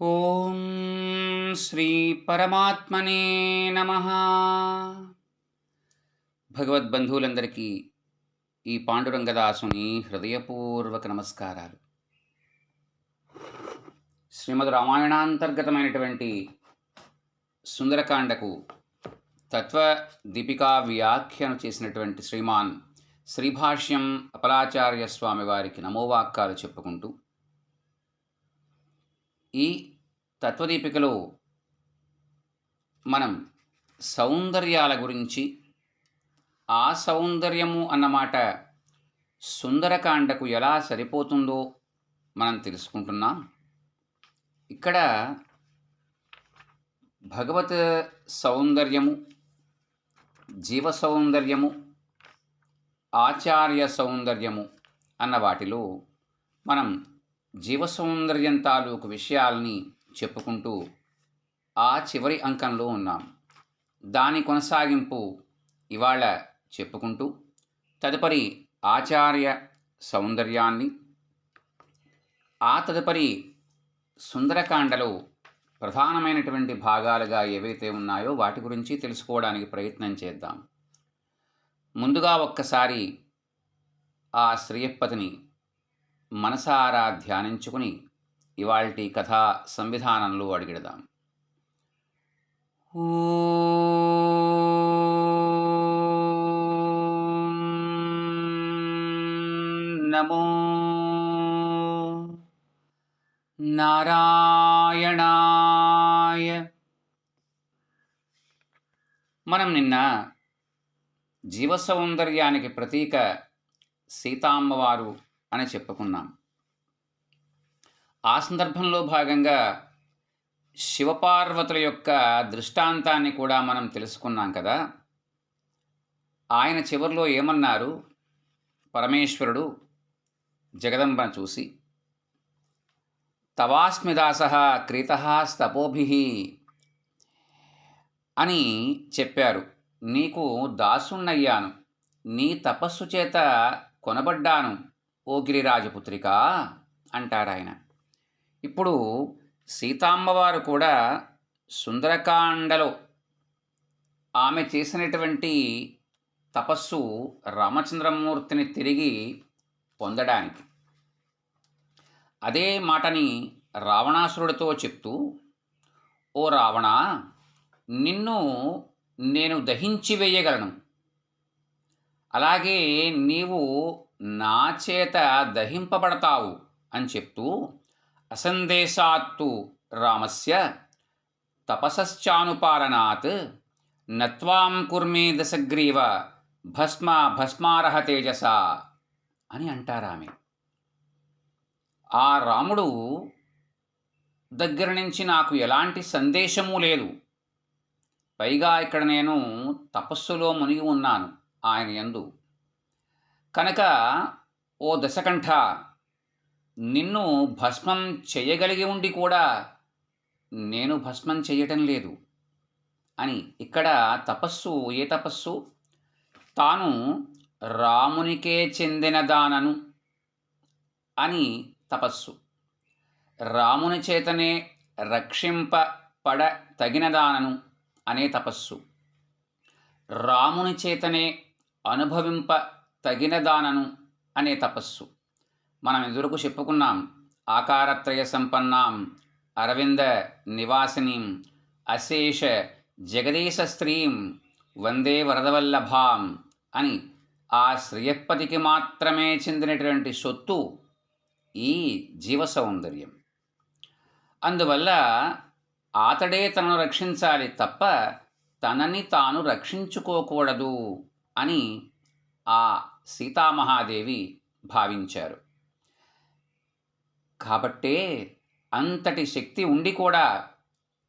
ఓం శ్రీ పరమాత్మనే నమ. భగవద్బంధువులందరికీ ఈ పాండురంగదాసుని హృదయపూర్వక నమస్కారాలు. శ్రీమద్ రామాయణాంతర్గతమైనటువంటి సుందరకాండకు తత్వ దీపికా వ్యాఖ్యను చేసినటువంటి శ్రీమాన్ శ్రీభాష్యం అపలాచార్య స్వామి వారికి నమోవాక్కాలు చెప్పుకుంటూ ఈ తత్వదీపికలో మనం సౌందర్యాల గురించి ఆ సౌందర్యము అన్నమాట సుందరకాండకు ఎలా సరిపోతుందో మనం తెలుసుకుంటున్నాం. ఇక్కడ భగవత్ సౌందర్యము జీవ సౌందర్యము ఆచార్య సౌందర్యము అన్న వాటిలో మనం జీవసౌందర్యం తాలూకు విషయాల్ని చెప్పుకుంటూ ఆ చివరి అంకంలో ఉన్నాం. దాని కొనసాగింపు ఇవాళ చెప్పుకుంటూ తదుపరి ఆచార్య సౌందర్యాన్ని ఆ తదుపరి సుందరకాండలో ప్రధానమైనటువంటి భాగాలుగా ఏవైతే ఉన్నాయో వాటి గురించి తెలుసుకోవడానికి ప్రయత్నం చేద్దాం. ముందుగా ఒక్కసారి ఆ శ్రీయప్పతిని మనసారా ధ్యానించుకుని ఇవాల్టి కథా సంవిధానంలో అడిగిడదాం. నమో నారాయణాయ. మనం నిన్న జీవ సౌందర్యానికి ప్రతీక సీతామ్మవారు అని చెప్పుకున్నాం. ఆ సందర్భంలో భాగంగా శివపార్వతుల యొక్క దృష్టాంతాన్ని కూడా మనం తెలుసుకున్నాం కదా. ఆయన చివరిలో ఏమన్నారు? పరమేశ్వరుడు జగదంబను చూసి తవాస్మిదాస క్రీత స్తపోభి అని చెప్పారు. నీకు దాసుణ్ణయ్యాను. నీ తపస్సు చేత కొనబడ్డాను. ఓ గిరిరాజపుత్రిక అంటారాయన. ఇప్పుడు సీతామ్మవారు కూడా సుందరకాండలో ఆమె చేసినటువంటి తపస్సు రామచంద్రమూర్తిని తిరిగి పొందడానికి. అదే మాటని రావణాసురుడితో చెప్తూ ఓ రావణ నిన్ను నేను దహించి వేయగలను. అలాగే నీవు నా చేత దహింపబడతావు అని చెప్తూ అసందేశాత్తు రామస్య తపసశ్చానుపాలనాత్ నత్వాం కుర్మే దశగ్రీవ భస్మ భస్మారహ తేజస అని అంటారామె ఆ రాముడు దగ్గర నుంచి నాకు ఎలాంటి సందేశము లేదు. పైగా ఇక్కడ నేను తపస్సులో మునిగి ఉన్నాను ఆయన యందు. కనుక ఓ దశకంఠ నిన్ను భస్మం చేయగలిగి ఉండి కూడా నేను భస్మం చేయటం లేదు అని ఇక్కడ తపస్సు ఏ తపస్సు? తాను రామునికే చెందిన దానను అని తపస్సు. రాముని చేతనే రక్షింపబడ తగినదానను అనే తపస్సు. రాముని చేతనే అనుభవింప తగినదానను అనే తపస్సు. మనం ఎదురుకు చెప్పుకున్నాం ఆకారత్రయ సంపన్నాం అరవింద నివాసినీం అశేష జగదీశ స్త్రీం వందే వరదవల్లభాం అని ఆ శ్రీయపతికి మాత్రమే చెందినటువంటి సొత్తు ఈ జీవ సౌందర్యం అందువల్ల అతడే తనను రక్షించాలి తప్ప తనని తాను రక్షించుకోకూడదు అని ఆ సీతామహాదేవి భావించారు. కాబట్టే అంతటి శక్తి ఉండి కూడా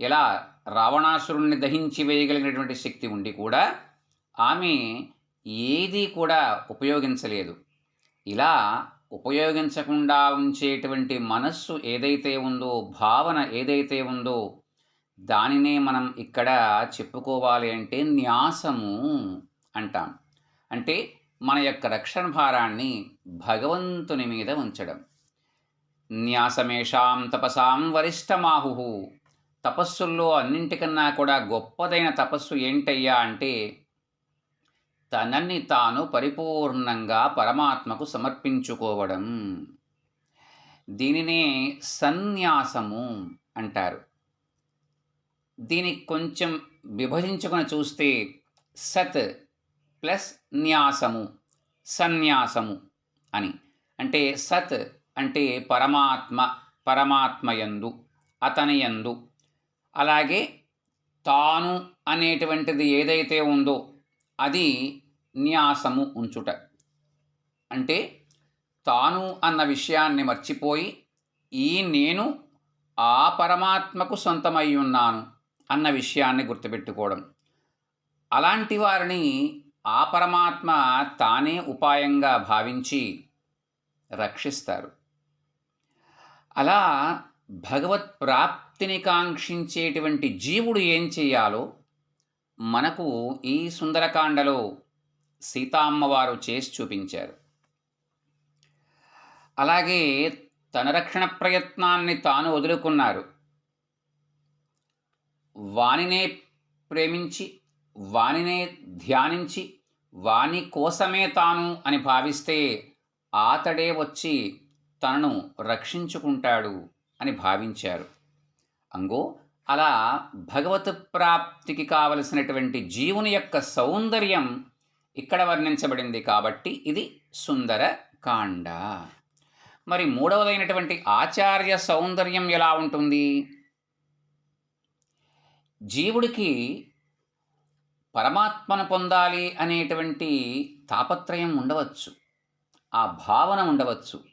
ఎలా రావణాసురుణ్ణి దహించి వేయగలిగినటువంటి శక్తి ఉండి కూడా ఆమె ఏదీ కూడా ఉపయోగించలేదు. ఇలా ఉపయోగించకుండా ఉంచేటువంటి మనస్సు ఏదైతే ఉందో భావన ఏదైతే ఉందో దానినే మనం ఇక్కడ చెప్పుకోవాలి అంటే న్యాసము అంటాం. అంటే మన యొక్క రక్షణ భారాన్ని భగవంతుని మీద ఉంచడం. న్యాసమేషాం తపసాం వరిష్టమాహు. తపస్సుల్లో అన్నింటికన్నా కూడా గొప్పదైన తపస్సు ఏంటయ్యా అంటే తనని తాను పరిపూర్ణంగా పరమాత్మకు సమర్పించుకోవడం. దీనినే సన్యాసము అంటారు. దీనికి కొంచెం విభజించుకుని చూస్తే సత్ ప్లస్ న్యాసము సన్యాసము అని. అంటే సత్ అంటే పరమాత్మ పరమాత్మయందు అతనియందు. అలాగే తాను అనేటువంటిది ఏదైతే ఉందో అది న్యాసము ఉంచుట. అంటే తాను అన్న విషయాన్ని మర్చిపోయి ఈ నేను ఆ పరమాత్మకు సొంతమై ఉన్నాను అన్న విషయాన్ని గుర్తుపెట్టుకోవడం. అలాంటి వారిని ఆ పరమాత్మ తానే ఉపాయంగా భావించి రక్షిస్తారు. అలా భగవత్ ప్రాప్తిని కాంక్షించేటువంటి జీవుడు ఏం చేయాలో మనకు ఈ సుందరకాండలో సీతామ్మవారు చేసి చూపించారు. అలాగే తన రక్షణ ప్రయత్నాన్ని తాను వదులుకున్నారు. వానినే ప్రేమించి వానినే ధ్యానించి వాని కోసమే తాను అని భావిస్తే ఆతడే వచ్చి తనను రక్షించుకుంటాడు అని భావించారు. అంగో అలా భగవత్ ప్రాప్తికి కావలసినటువంటి జీవుని యొక్క సౌందర్యం ఇక్కడ వర్ణించబడింది కాబట్టి ఇది సుందర కాండ. మరి మూడవదైనటువంటి ఆచార్య సౌందర్యం ఎలా ఉంటుంది? జీవుడికి పరమాత్మను పొందాలి అనేటువంటి తాపత్రయం ఉండవచ్చు. ఆ భావన ఉండవచ్చు.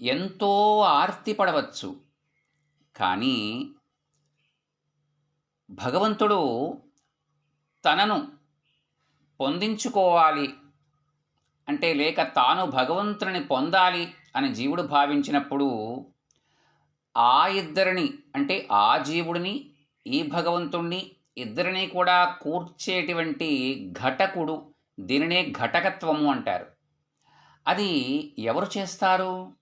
ఎంతో ఆర్తి పడవచ్చు. కానీ భగవంతుడు తనను పొందించుకోవాలి అంటే లేక తాను భగవంతుని పొందాలి అని జీవుడు భావించినప్పుడు ఆ ఇద్దరిని అంటే ఆ జీవుడిని ఈ భగవంతుణ్ణి ఇద్దరిని కూడా కూర్చేటువంటి ఘటకుడు దీనినే ఘటకత్వము అంటారు. అది ఎవరు చేస్తారు?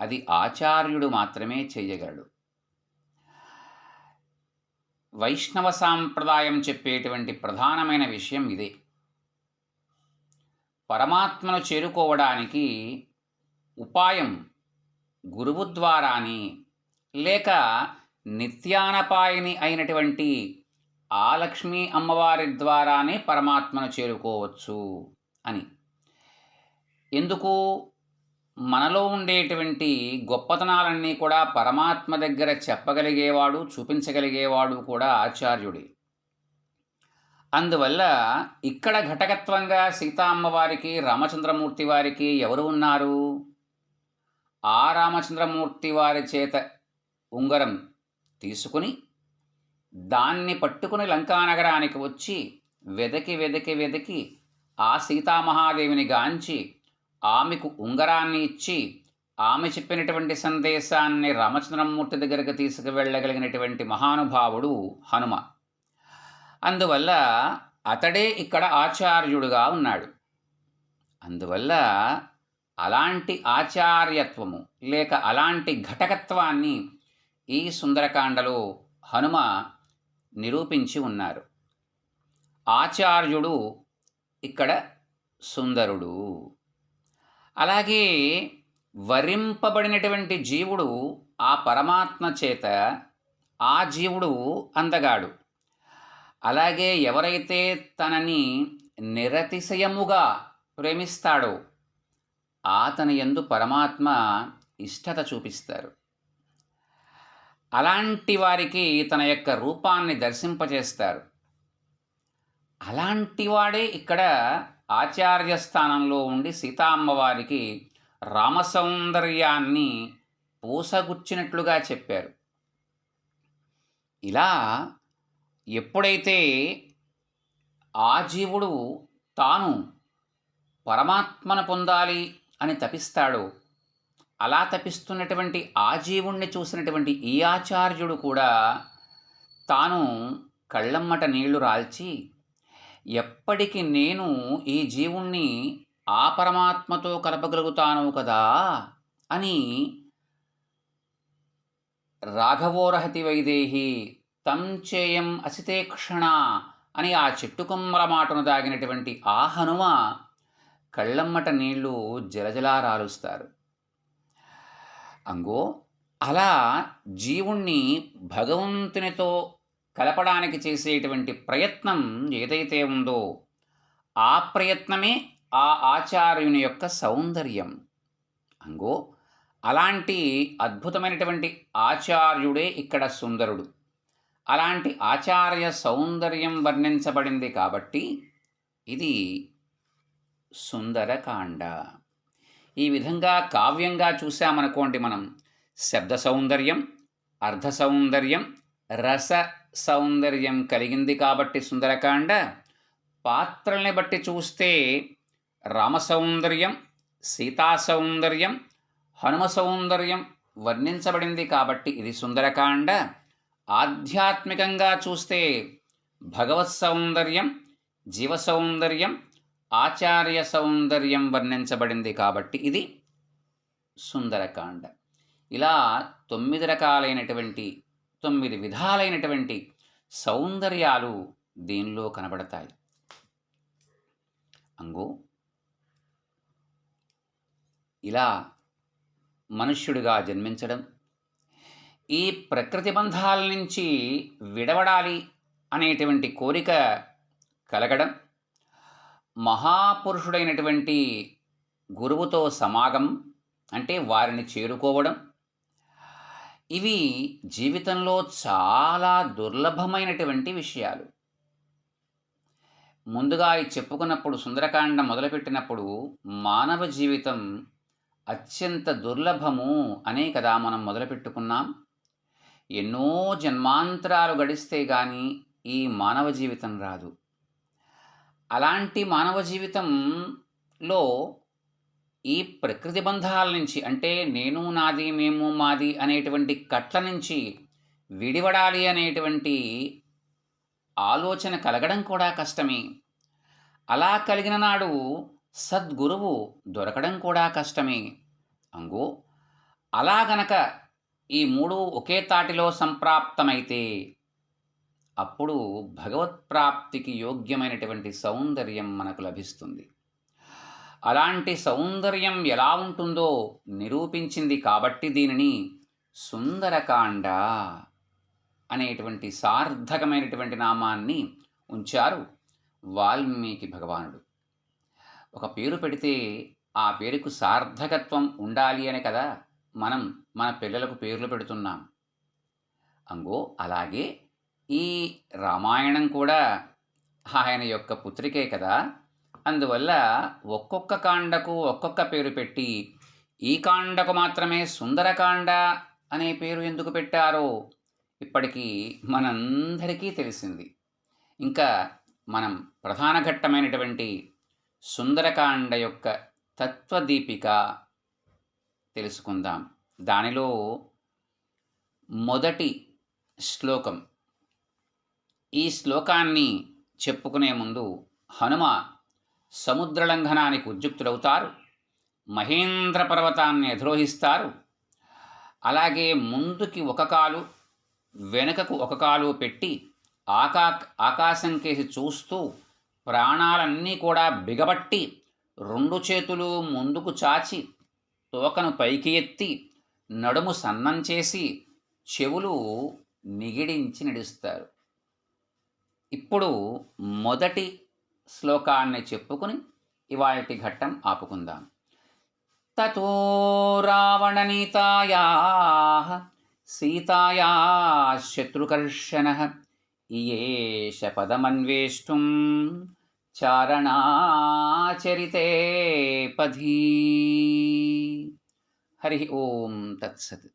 అది ఆచార్యుడు మాత్రమే చేయగలడు. వైష్ణవ సాంప్రదాయం చెప్పేటువంటి ప్రధానమైన విషయం ఇదే. పరమాత్మను చేరుకోవడానికి ఉపాయం గురువు ద్వారాని లేక నిత్యానపాయని అయినటువంటి ఆ లక్ష్మీ అమ్మవారి ద్వారానే పరమాత్మను చేరుకోవచ్చు అని. ఎందుకు? మనలో ఉండేటువంటి గొప్పతనాలన్నీ కూడా పరమాత్మ దగ్గర చెప్పగలిగేవాడు చూపించగలిగేవాడు కూడా ఆచార్యుడే. అందువల్ల ఇక్కడ ఘటకత్వంగా సీతా అమ్మవారికి రామచంద్రమూర్తి వారికి ఎవరు ఉన్నారు? ఆ రామచంద్రమూర్తి వారి చేత ఉంగరం తీసుకుని దాన్ని పట్టుకుని లంకానగరానికి వచ్చి వెదకి వెదకి వెదకి ఆ సీతామహాదేవిని గాంచి ఆమెకు ఉంగరాన్ని ఇచ్చి ఆమె చెప్పినటువంటి సందేశాన్ని రామచంద్రమూర్తి దగ్గరకు తీసుకువెళ్ళగలిగినటువంటి మహానుభావుడు హనుమ అందువల్ల అతడే ఇక్కడ ఆచార్యుడుగా ఉన్నాడు. అందువల్ల అలాంటి ఆచార్యత్వము లేక అలాంటి ఘటకత్వాన్ని ఈ సుందరకాండలో హనుమ నిరూపించి ఉన్నారు. ఆచార్యుడు ఇక్కడ సుందరుడు. అలాగే వరింపబడినటువంటి జీవుడు ఆ పరమాత్మ చేత ఆ జీవుడు అందగాడు. అలాగే ఎవరైతే తనని నిరతిశయముగా ప్రేమిస్తాడో అతని ఎందు పరమాత్మ ఇష్టత చూపిస్తారు. అలాంటి వారికి తన యొక్క రూపాన్ని దర్శింపజేస్తారు. అలాంటి వాడే ఇక్కడ ఆచార్య స్థానంలో ఉండి సీతామ్మవారికి రామసౌందర్యాన్ని పూసగుచ్చినట్లుగా చెప్పారు. ఇలా ఎప్పుడైతే ఆ జీవుడు తాను పరమాత్మను పొందాలి అని తపిస్తాడో అలా తపిస్తున్నటువంటి ఆ జీవుణ్ణి చూసినటువంటి ఈ ఆచార్యుడు కూడా తాను కళ్ళమ్మట నీళ్ళు రాల్చి ఎప్పటికి నేను ఈ జీవుణ్ణి ఆ పరమాత్మతో కలపగలుగుతాను కదా? అని రాఘవోరహతి వైదేహి తం చేయం అసితే క్షణ అని ఆ చెట్టుకుమ్మల మాటను దాగినటువంటి ఆ హనుమ కళ్ళమ్మట నీళ్ళు జలజలా రాలుస్తారు. అంగో అలా జీవుణ్ణి భగవంతునితో కలపడానికి చేసేటువంటి ప్రయత్నం ఏదైతే ఉందో ఆ ప్రయత్నమే ఆ ఆచార్యుని యొక్క సౌందర్యం. అంగో అలాంటి అద్భుతమైనటువంటి ఆచార్యుడే ఇక్కడ సుందరుడు. అలాంటి ఆచార్య సౌందర్యం వర్ణించబడింది కాబట్టి ఇది సుందరకాండ. ఈ విధంగా కావ్యంగా చూసామనుకోండి మనం. శబ్ద సౌందర్యం అర్ధ సౌందర్యం రస సౌందర్యం కలిగింది కాబట్టి సుందరకాండ. పాత్రల్ని బట్టి చూస్తే రామ సౌందర్యం సీతా సౌందర్యం హనుమ సౌందర్యం వర్ణించబడింది కాబట్టి ఇది సుందరకాండ. ఆధ్యాత్మికంగా చూస్తే భగవత్ సౌందర్యం జీవ సౌందర్యం ఆచార్య సౌందర్యం వర్ణించబడింది కాబట్టి ఇది సుందరకాండ. ఇలా తొమ్మిది రకాలైనటువంటి తొమ్మిది విధాలైనటువంటి సౌందర్యాలు దీనిలో కనబడతాయి. అంగో ఇలా మనుష్యుడిగా జన్మించడం ఈ ప్రకృతి బంధాల నుంచి విడవడాలి అనేటువంటి కోరిక కలగడం మహాపురుషుడైనటువంటి గురువుతో సమాగం అంటే వారిని చేరుకోవడం. ఇవి జీవితంలో చాలా దుర్లభమైనటువంటి విషయాలు. ముందుగా ఈ చెప్పుకున్నప్పుడు సుందరకాండ మొదలుపెట్టినప్పుడు మానవ జీవితం అత్యంత దుర్లభము అనే కదా మనం మొదలుపెట్టుకున్నాం. ఎన్నో జన్మాంతరాలు గడిస్తే కానీ ఈ మానవ జీవితం రాదు. అలాంటి మానవ జీవితంలో ఈ ప్రకృతి బంధాల నుంచి అంటే నేను నాది మేము మాది అనేటువంటి కట్ల నుంచి విడివడాలి అనేటువంటి ఆలోచన కలగడం కూడా కష్టమే. అలా కలిగిన నాడు సద్గురువు దొరకడం కూడా కష్టమే. అంగో అలా గనక ఈ మూడు ఒకే తాటిలో సంప్రాప్తమైతే అప్పుడు భగవత్ప్రాప్తికి యోగ్యమైనటువంటి సౌందర్యం మనకు లభిస్తుంది. అలాంటి సౌందర్యం ఎలా ఉంటుందో నిరూపించింది కాబట్టి దీనిని సుందరకాండ అనేటువంటి సార్థకమైనటువంటి నామాన్ని ఉంచారు వాల్మీకి భగవానుడు. ఒక పేరు పెడితే ఆ పేరుకు సార్థకత్వం ఉండాలి అనే కదా మనం మన పిల్లలకు పేర్లు పెడుతున్నాం. అంగో అలాగే ఈ రామాయణం కూడా ఆయన యొక్క పుత్రికే కదా. అందువల్ల ఒక్కొక్క కాండకు ఒక్కొక్క పేరు పెట్టి ఈ కాండకు మాత్రమే సుందరకాండ అనే పేరు ఎందుకు పెట్టారో ఇప్పటికీ మనందరికీ తెలిసింది. ఇంకా మనం ప్రధాన ఘట్టమైనటువంటి సుందరకాండ యొక్క తత్వదీపిక తెలుసుకుందాం. దానిలో మొదటి శ్లోకం ఈ శ్లోకాన్ని చెప్పుకునే ముందు హనుమ సముద్రలంఘనానికి ఉద్యుక్తులవుతారు మహేంద్ర పర్వతాన్ని అధిరోహిస్తారు. అలాగే ముందుకి ఒక కాలు వెనుకకు ఒక కాలు పెట్టి ఆకా ఆకాశం కేసి చూస్తూ ప్రాణాలన్నీ కూడా బిగబట్టి రెండు చేతులు ముందుకు చాచి తోకను పైకి ఎత్తి నడుము సన్నం చేసి చెవులు నిగిడించి నడుస్తారు. ఇప్పుడు మొదటి శ్లోకాన్ని చెప్పుకుని ఇవాటి ఘట్టం ఆపుకుందాం. తతో రావణనీతాయా సీతాయా శత్రుకర్షణ ఇయేష పదమన్వేష్టం చారణాచరితే పధీ. హరి ఓం తత్సత్.